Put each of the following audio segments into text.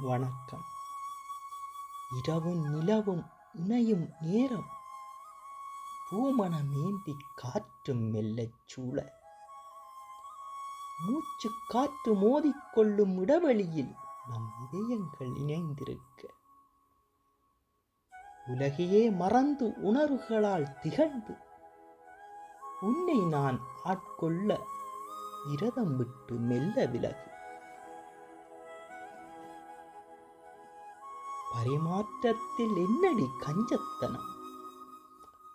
வணக்கம். இரவும் நிலவும் இணையும் நேரம். பூமணமேந்தி காற்றும் மெல்லச் சூழ. மூச்சு காற்று மோதிக்கொள்ளும் இடைவெளியில் நம் இதயங்கள் இணைந்திருக்க. உலகையே மறந்து உணர்வுகளால் திகழ்ந்து உன்னை நான் ஆட்கொள்ள இரதம் விட்டு மெல்ல விலகு. பரிமாற்றத்தில் என்னடி கஞ்சத்தனம்?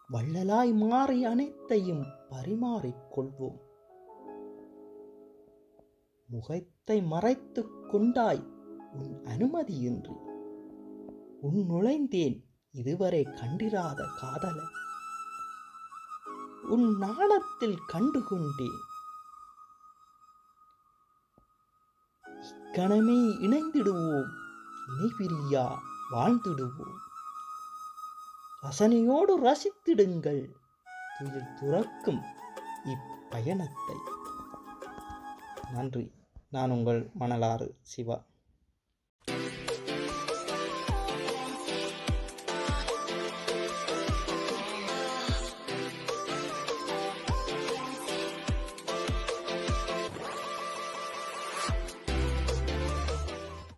வள்ளலாய் மாறி அனைத்தையும் பரிமாறிக்கொள்வோம் முகத்தை மறைத்துக் கொண்டாய் உன் அனுமதியின்றி. உன் நுழைந்தேன் இதுவரை கண்டிராத காதலை. உன் நாணத்தில் கண்டுகொண்டேன். இக்கணமே இணைந்திடுவோம். இணைபிரியா வாழ்ந்திடுவோம். ரசனையோடு ரசித்திடுங்கள். துயில் துறக்கும் இப்பயணத்தை. நன்றி. நான் உங்கள் மணலாறு சிவா.